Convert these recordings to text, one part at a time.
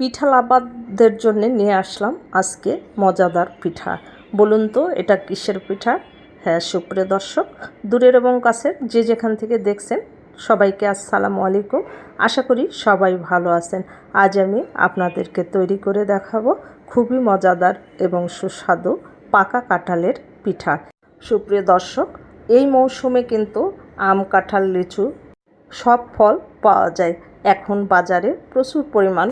পিঠা লাবাদের জন্য নিয়ে আসলাম আজকে মজাদার পিঠা। বলুন তো, এটা কিসের পিঠা? হ্যাঁ সুপ্রিয় দর্শক, দূরের এবং কাছের যে যেখান থেকে দেখছেন, সবাইকে আসসালামু আলাইকুম। আশা করি সবাই ভালো আছেন। আজ আমি আপনাদেরকে তৈরি করে দেখাবো খুবই মজাদার এবং সুস্বাদু পাকা কাঁঠালের পিঠা। সুপ্রিয় দর্শক, এই মৌসুমে কিন্তু আম, কাঁঠাল, লিচু সব ফল পাওয়া যায়। এখন বাজারে প্রচুর পরিমাণ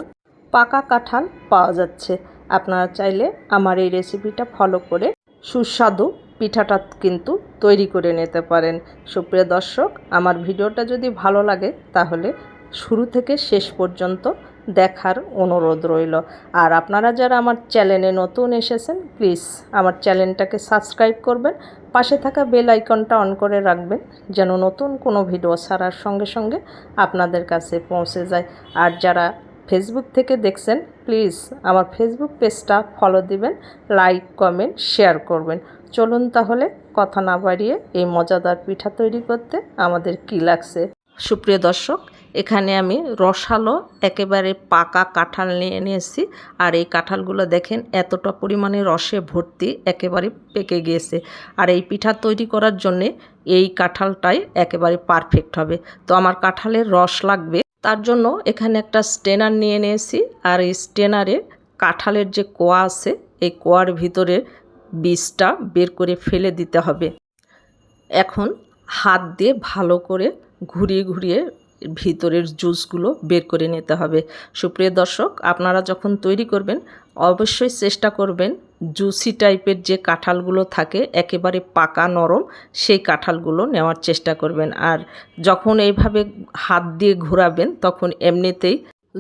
পাকা কাঁঠাল পাওয়া যাচ্ছে। আপনারা চাইলে আমার এই রেসিপিটা ফলো করে সুস্বাদু পিঠাটা কিন্তু তৈরি করে নিতে পারেন। সুপ্রিয় দর্শক, আমার ভিডিওটা যদি ভালো লাগে, তাহলে শুরু থেকে শেষ পর্যন্ত দেখার অনুরোধ রইল। আর আপনারা যারা আমার চ্যানেলে নতুন এসেছেন প্লিজ আমার চ্যানেলটাকে সাবস্ক্রাইব করবেন, পাশে থাকা বেল আইকনটা অন করে রাখবেন, যেন নতুন কোনো ভিডিও ছাড়ার সঙ্গে সঙ্গে আপনাদের কাছে পৌঁছে যায়। আর যারা ফেসবুক থেকে দেখছেন প্লিজ আমার ফেসবুক পেজটা ফলো দিবেন লাইক কমেন্ট শেয়ার করবেন। চলুন তাহলে কথা না বাড়িয়ে এই মজাদার পিঠা তৈরি করতে আমাদের কি লাগছে? সুপ্রিয় দর্শক, এখানে আমি রসালো, একেবারে পাকা কাঁঠাল নিয়ে নিয়েছি। আর এই কাঁঠালগুলো দেখেন, এতটা পরিমাণে রসে ভর্তি, একেবারে পেকে গিয়েছে। আর এই পিঠা তৈরি করার জন্যে এই কাঁঠালটাই একেবারে পারফেক্ট হবে। তো আমার কাঁঠালের রস লাগবে। তার জন্য এখানে একটা স্টেনার নিয়ে নিয়েছি আর এই স্টেনারে কাঁঠালের যে কোয়া আছে, এই কোয়ার ভিতরে বীজটা বের করে ফেলে দিতে হবে। এখন হাত দিয়ে ভালো করে ঘুরিয়ে ঘুরিয়ে ভিতরের জুসগুলো বের করে নিতে হবে। সুপ্রিয় দর্শক, আপনারা যখন তৈরি করবেন, অবশ্যই চেষ্টা করবেন জুসি টাইপের যে কাঁঠালগুলো থাকে, একেবারে পাকা নরম, সেই কাঁঠালগুলো নেওয়ার চেষ্টা করবেন। আর যখন এইভাবে হাত দিয়ে ঘোরাবেন, তখন এমনিতেই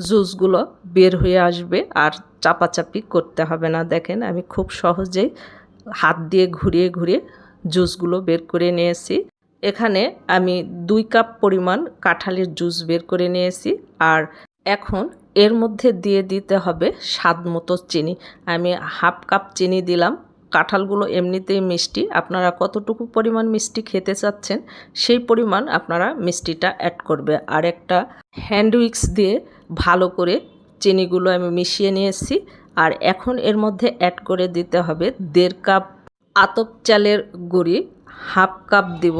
জুসগুলো বের হয়ে আসবে আর চাপাচাপি করতে হবে না। দেখেন, আমি খুব সহজেই হাত দিয়ে ঘুরিয়ে ঘুরিয়ে জুসগুলো বের করে নিয়েছি। এখানে আমি দুই কাপ পরিমাণ কাঁঠালের জুস বের করে নিয়েছি আর এখন এর মধ্যে দিয়ে দিতে হবে স্বাদ মতো চিনি। আমি হাফ কাপ চিনি দিলাম। কাঁঠালগুলো এমনিতেই মিষ্টি। আপনারা কতটুকু পরিমাণ মিষ্টি খেতে চাচ্ছেন, সেই পরিমাণ আপনারা মিষ্টিটা অ্যাড করবে। আর একটা হ্যান্ড উইক্স দিয়ে ভালো করে চিনিগুলো আমি মিশিয়ে নিয়েছি। আর এখন এর মধ্যে অ্যাড করে দিতে হবে দেড় কাপ আতপ চালের গুঁড়ি, হাফ কাপ দিব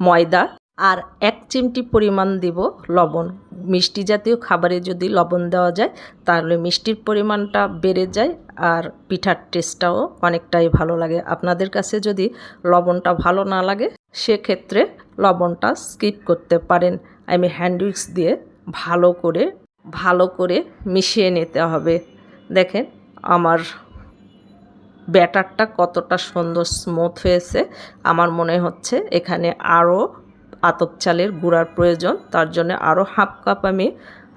ময়দা আর এক চিমটি পরিমাণ দিব লবণ। মিষ্টি জাতীয় খাবারে যদি লবণ দেওয়া যায়, তাহলে মিষ্টির পরিমাণটা বেড়ে যায় আর পিঠার টেস্টটাও অনেকটাই ভালো লাগে। আপনাদের কাছে যদি লবণটা ভালো না লাগে, সেক্ষেত্রে লবণটা স্কিপ করতে পারেন। আমি হ্যান্ডউইক্স দিয়ে ভালো করে ভালো করে মিশিয়ে নিতে হবে। দেখেন, আমার ব্যাটারটা কতটা সুন্দর স্মুথ হয়েছে। আমার মনে হচ্ছে এখানে আরও আতপ চালের গুঁড়ার প্রয়োজন। তার জন্য আরও হাফ কাপ আমি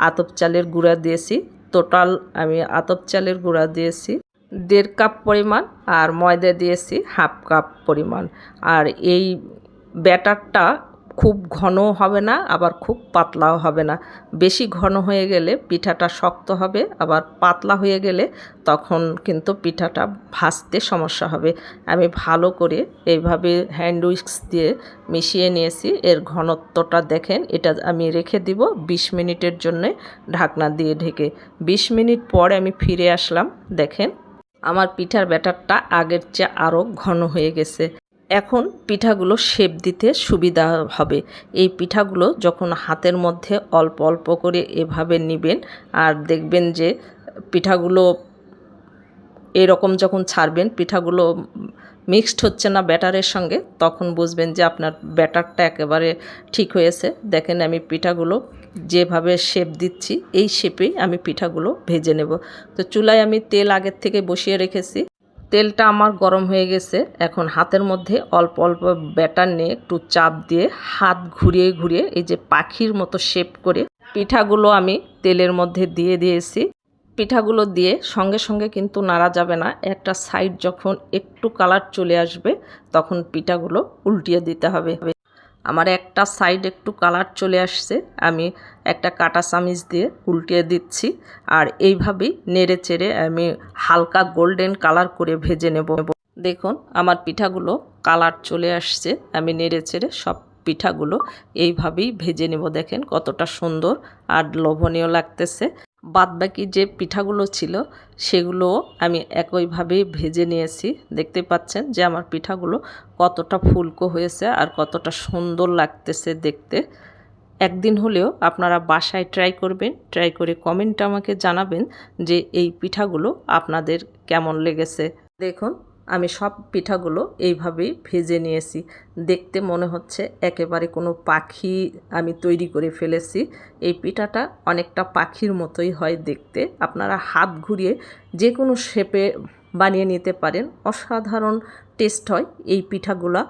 আতপ চালের গুঁড়া দিয়েছি। টোটাল আমি আতপ চালের গুঁড়া দিয়েছি। দেড় কাপ পরিমাণ আর ময়দা দিয়েছি, হাফ কাপ পরিমাণ। আর এই ব্যাটারটা খুব ঘনও হবে না, আবার খুব পাতলাও হবে না। বেশি ঘন হয়ে গেলে পিঠাটা শক্ত হবে, আবার পাতলা হয়ে গেলে তখন কিন্তু পিঠাটা ভাজতে সমস্যা হবে। আমি ভালো করে এইভাবে হ্যান্ড উইক্স দিয়ে মিশিয়ে নিয়েছি, এর ঘনত্বটা দেখেন, এটা আমি রেখে দিব ২০ মিনিটের জন্যে ঢাকনা দিয়ে ঢেকে। ২০ মিনিট পরে আমি ফিরে আসলাম, দেখেন, আমার পিঠার ব্যাটারটা আগের চেয়ে আরও ঘন হয়ে গেছে। এখন পিঠাগুলো শেপ দিতে সুবিধা হবে। এই পিঠাগুলো যখন হাতের মধ্যে অল্প অল্প করে এভাবে নেবেন আর দেখবেন যে পিঠাগুলো এরকম যখন ছাড়বেন, পিঠাগুলো মিক্সড হচ্ছে না ব্যাটারের সঙ্গে, তখন বুঝবেন যে আপনার ব্যাটারটা একেবারে ঠিক হয়েছে। দেখেন আমি পিঠাগুলো যেভাবে শেপ দিচ্ছি, এই শেপেই আমি পিঠাগুলো ভেজে নেব। তো চুলায় আমি তেল আগের থেকে বসিয়ে রেখেছি। তেলটা আমার গরম হয়ে গেছে। এখন হাতের মধ্যে অল্প অল্প ব্যাটার নিয়ে একটু চাপ দিয়ে হাত ঘুরিয়ে ঘুরিয়ে এই যে পাখির মতো শেপ করে পিঠাগুলো আমি তেলের মধ্যে দিয়ে দিয়েছি। পিঠাগুলো দিয়ে সঙ্গে সঙ্গে কিন্তু নাড়া যাবে না। একটা সাইড যখন একটু কালার চলে আসবে, তখন পিঠাগুলো উল্টিয়ে দিতে হবে। আমার একটা সাইড একটু কালার চলে আসছে, আমি একটা কাটা চামিচ দিয়ে উল্টিয়ে দিচ্ছি আর এইভাবেই নেড়ে চেড়ে আমি হালকা গোল্ডেন কালার করে ভেজে নেব। দেখুন, আমার পিঠাগুলো কালার চলে আসছে, আমি নেড়ে চেড়ে সব পিঠাগুলো এইভাবেই ভেজে নেব। দেখেন কতটা সুন্দর আর লোভনীয় লাগতেছে। বাদবাকি যে পিঠাগুলো ছিল সেগুলো আমি একইভাবেই ভেজে নিয়েছি। দেখতে পাচ্ছেন যে আমার পিঠাগুলো কতটা ফুলকো হয়েছে আর কতটা সুন্দর লাগতেছে দেখতে। একদিন হলেও আপনারা বাসায় ট্রাই করবেন ট্রাই করে কমেন্ট আমাকে জানাবেন যে এই পিঠাগুলো আপনাদের কেমন লেগেছে। দেখুন আমি সব পিঠাগুলো এইভাবেই ভেজে নিয়েছি। দেখতে মনে হচ্ছে একেবারে কোনো পাখি আমি তৈরি করে ফেলেছি। এই পিঠাটা অনেকটা পাখির মতোই হয় দেখতে। আপনারা হাত ঘুরিয়ে যে কোনো শেপে বানিয়ে নিতে পারেন। অসাধারণ টেস্ট হয় এই পিঠাগুলা।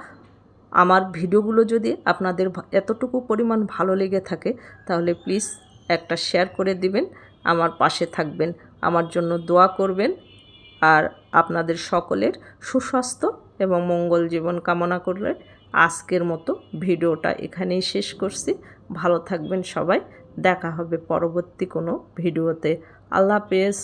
আমার ভিডিওগুলো যদি আপনাদের এতটুকু পরিমাণ ভালো লেগে থাকে, তাহলে প্লিজ একটা শেয়ার করে দিবেন। আমার পাশে থাকবেন। আমার জন্য দোয়া করবেন। আর আপনাদের সকলের সুস্বাস্থ্য এবং মঙ্গল জীবন কামনা করলে আজকের মতো ভিডিওটা এখানেই শেষ করছি। ভালো থাকবেন সবাই। দেখা হবে পরবর্তী কোনো ভিডিওতে। আল্লাহ হাফেজ।